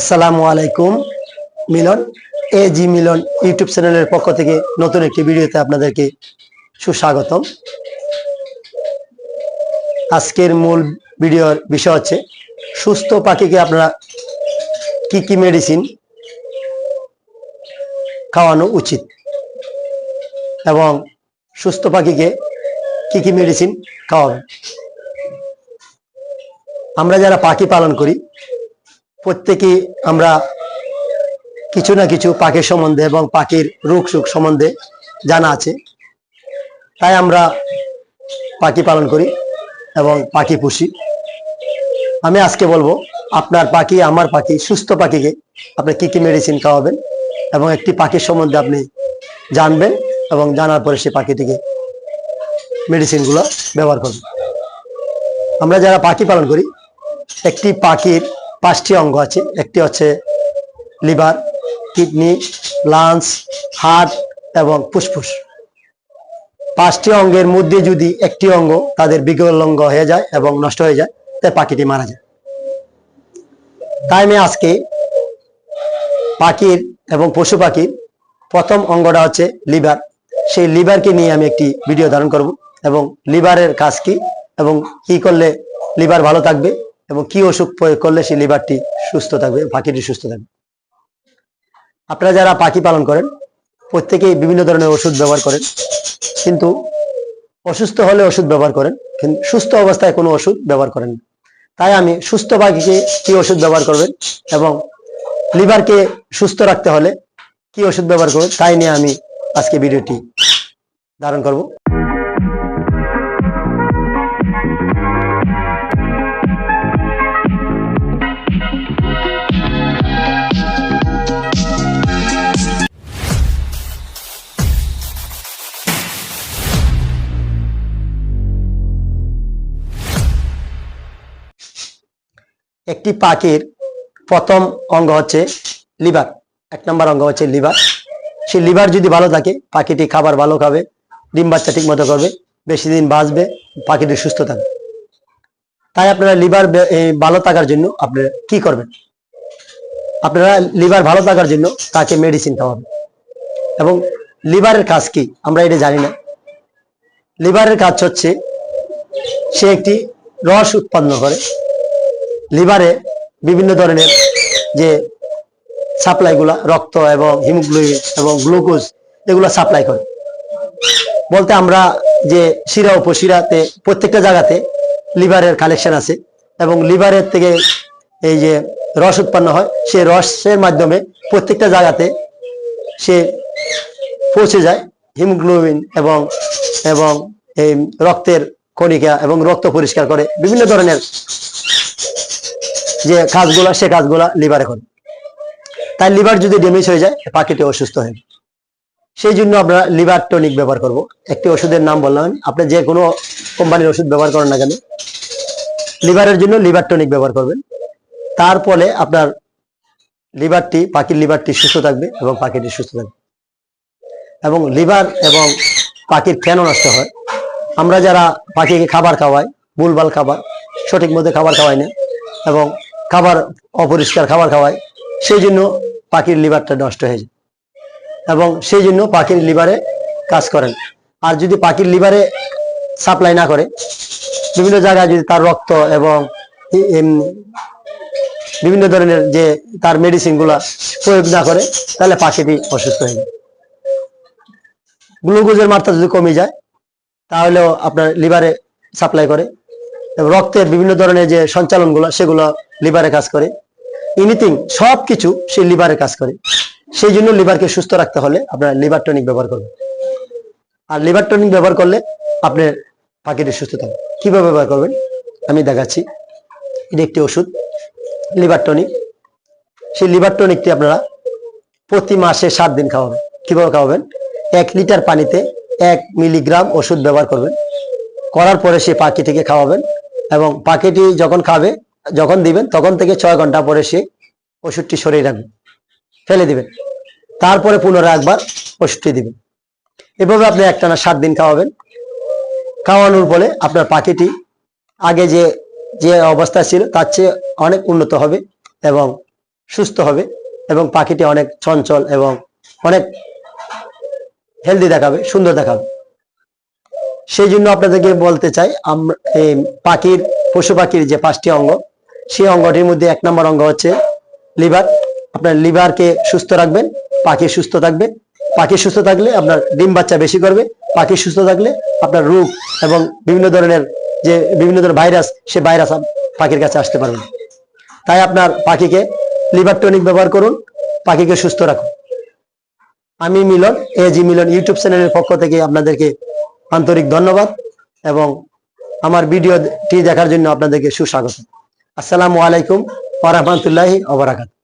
আসসালামু আলাইকুম, মিলন এ জি মিলন ইউটিউব চ্যানেলের পক্ষ থেকে নতুন একটি ভিডিওতে আপনাদেরকে সুস্বাগতম। আজকের মূল ভিডিওর বিষয় হচ্ছে, সুস্থ পাখিকে আপনারা কি কি মেডিসিন খাওয়ানো উচিত এবং সুস্থ পাখিকে কি কি মেডিসিন খাওয়াবেন? আমরা যারা পাখি পালন করি প্রত্যেকেই আমরা কিছু না কিছু পাখির সম্বন্ধে এবং পাখির রোগ সুখ সম্বন্ধে জানা আছে। তাই আমরা পাখি পালন করি এবং পাখি পুষি। আমি আজকে বলব, আপনার পাখি, আমার পাখি, সুস্থ পাখিকে আপনি কি কি মেডিসিন খাওয়াবেন এবং একটি পাখির সম্বন্ধে আপনি জানবেন এবং জানার পরে সে পাখিটিকে মেডিসিনগুলো ব্যবহার করবেন। আমরা যারা পাখি পালন করি, একটি পাখির পাঁচটি অঙ্গ আছে। একটি হচ্ছে লিভার, কিডনি, লাংস, হার্ট এবং ফুসফুস। পাঁচটি অঙ্গের মধ্যে যদি একটি অঙ্গ তাদের বিকলঙ্গ হয়ে যায় এবং নষ্ট হয়ে যায় তাই পাখিটি মারা যায়। তাই আমি আজকে পাখির এবং পশু পাখির প্রথম অঙ্গটা হচ্ছে লিভার। সেই লিভারকে নিয়ে আমি একটি ভিডিও ধারণ করব এবং লিভারের কাজ কি এবং কি করলে লিভার ভালো থাকবে এবং কি অসুখ প্রয়োগ করলে সেই লিভারটি সুস্থ থাকবে, পাখিটি সুস্থ থাকবে? আপনারা যারা পাখি পালন করেন, প্রত্যেকেই বিভিন্ন ধরনের ওষুধ ব্যবহার করেন, কিন্তু অসুস্থ হলে ওষুধ ব্যবহার করেন, কিন্তু সুস্থ অবস্থায় কোনো ওষুধ ব্যবহার করেন না। তাই আমি সুস্থ পাখিকে কি ওষুধ ব্যবহার করবেন এবং লিভারকে সুস্থ রাখতে হলে কি ওষুধ ব্যবহার করবেন, তাই নিয়ে আমি আজকে ভিডিওটি ধারণ করব। একটি পাখির প্রথম অঙ্গ হচ্ছে লিভার, এক নম্বর অঙ্গ হচ্ছে লিভার। সেই লিভার যদি ভালো থাকে, পাখিটি খাবার ভালো খাবে, ডিম বাচ্চা ঠিক মতো করবে বেশি দিন বাঁচবে, পাখিটি সুস্থ থাকবে। তাই আপনারা লিভার ভালো থাকার জন্য আপনারা কি করবেন? আপনারা লিভার ভালো থাকার জন্য তাকে মেডিসিন খাওয়াবেন। এবং লিভারের কাজ কি? আমরা এটা জানি না। লিভারের কাজ হচ্ছে সে একটি রস উৎপন্ন করে। লিভারে বিভিন্ন ধরনের যে সাপ্লাইগুলা রক্ত এবং হিমোগ্লোবিন এবং গ্লুকোজ এগুলো সাপ্লাই করে। বলতে আমরা যে শিরা, উপশিরাতে প্রত্যেকটা জায়গাতে লিভারের কালেকশন আছে এবং লিভারের থেকে এই যে রস উৎপন্ন হয় সেই রসের মাধ্যমে প্রত্যেকটা জায়গাতে সে পৌঁছে যায় হিমোগ্লোবিন এবং এবং এই রক্তের কণিকা এবং রক্ত পরিষ্কার করে, বিভিন্ন ধরনের যে কাজগুলা, সে কাজগুলা লিভারে করে। তাই লিভার যদি ড্যামেজ হয়ে যায়, পাখিটি অসুস্থ হয়ে সেই জন্য আমরা লিভার টনিক ব্যবহার করব। একটি ওষুধের নাম বললাম আপনি যে কোনো কোম্পানির ওষুধ ব্যবহার করেন না কেন লিভারের জন্য লিভার টনিক ব্যবহার করবেন। তার ফলে আপনার লিভারটি পাখির লিভারটি সুস্থ থাকবে এবং পাখিটি সুস্থ থাকবে। এবং লিভার এবং পাখির কেন নষ্ট হয়। আমরা যারা পাখিকে খাবার খাওয়াই, ভুলভাল খাবার, সঠিক মতো খাবার খাওয়াই না, এবং খাবার, অপরিষ্কার খাবার খাওয়ায়, সেই জন্য পাখির লিভারটা নষ্ট হয়ে যায়। এবং সেই জন্য পাখির লিভারে কাজ করেন আর যদি পাখির লিভারে সাপ্লাই না করে, বিভিন্ন জায়গায় যদি তার রক্ত এবং বিভিন্ন ধরনের যে তার মেডিসিনগুলা প্রয়োগ না করে, তাহলে পাখিটি অসুস্থ হয়ে যায়। গ্লুকোজের মাত্রা যদি কমে যায়, তাহলেও আপনার লিভারে সাপ্লাই করে। রক্তের বিভিন্ন ধরনের যে সঞ্চালনগুলো, সেগুলো লিভারে কাজ করে। এনিথিং সব কিছু সেই লিভারে কাজ করে। সেই জন্য লিভারকে সুস্থ রাখতে হলে আপনার লিভার টনিক ব্যবহার করবেন। আর লিভার টনিক ব্যবহার করলে আপনার পাখিটি সুস্থ থাকবে কীভাবে ব্যবহার করবেন? আমি দেখাচ্ছি। এটি একটি ওষুধ লিভার টনিক সেই লিভার টনিকটি আপনারা প্রতি মাসে সাত দিন খাওয়াবেন। কীভাবে খাওয়াবেন? এক লিটার পানিতে এক মিলিগ্রাম ওষুধ ব্যবহার করবেন। করার পরে সে পাখিটিকে খাওয়াবেন এবং পাখিটি যখন খাবে, যখন দিবেন, তখন থেকে ছয় ঘণ্টা পরে সে ওষুধটি সরিয়ে রাখবে ফেলে দিবেন। তারপরে পুনরায় একবার ওষুধটি দিবেন। এভাবে আপনি একটানা সাত দিন খাওয়াবেন। খাওয়ানোর ফলে আপনার পাখিটি আগে যে যে অবস্থা ছিল, তার চেয়ে অনেক উন্নত হবে এবং সুস্থ হবে এবং পাখিটি অনেক চঞ্চল এবং অনেক হেলদি দেখাবে, সুন্দর দেখাবে। সেই জন্য আপনাদেরকে বলতে চাই পাখির, পশু পাখির যে পাঁচটি অঙ্গ, সেই অঙ্গটির মধ্যে এক নম্বর অঙ্গ হচ্ছে লিভার। আপনার লিভারকে সুস্থ রাখবেন, পাখি সুস্থ থাকবে। পাখি সুস্থ থাকলে আপনার ডিম বাচ্চা বেশি করবে। পাখি সুস্থ থাকলে আপনার রোগ এবং বিভিন্ন ধরনের যে বিভিন্ন ধরনের ভাইরাস, সে ভাইরাস পাখির কাছে আসতে পারবে তাই আপনার পাখিকে লিভার টনিক ব্যবহার করুন, পাখিকে সুস্থ রাখুন। আমি মিলন এজি মিলন ইউটিউব চ্যানেলের পক্ষ থেকে আপনাদেরকে আন্তরিক ধন্যবাদ এবং আমার ভিডিওটি দেখার জন্য আপনাদেরকে সুস্বাগত। আসসালামু আলাইকুম ওয়া রাহমাতুল্লাহি ওয়া বারাকাতুহু।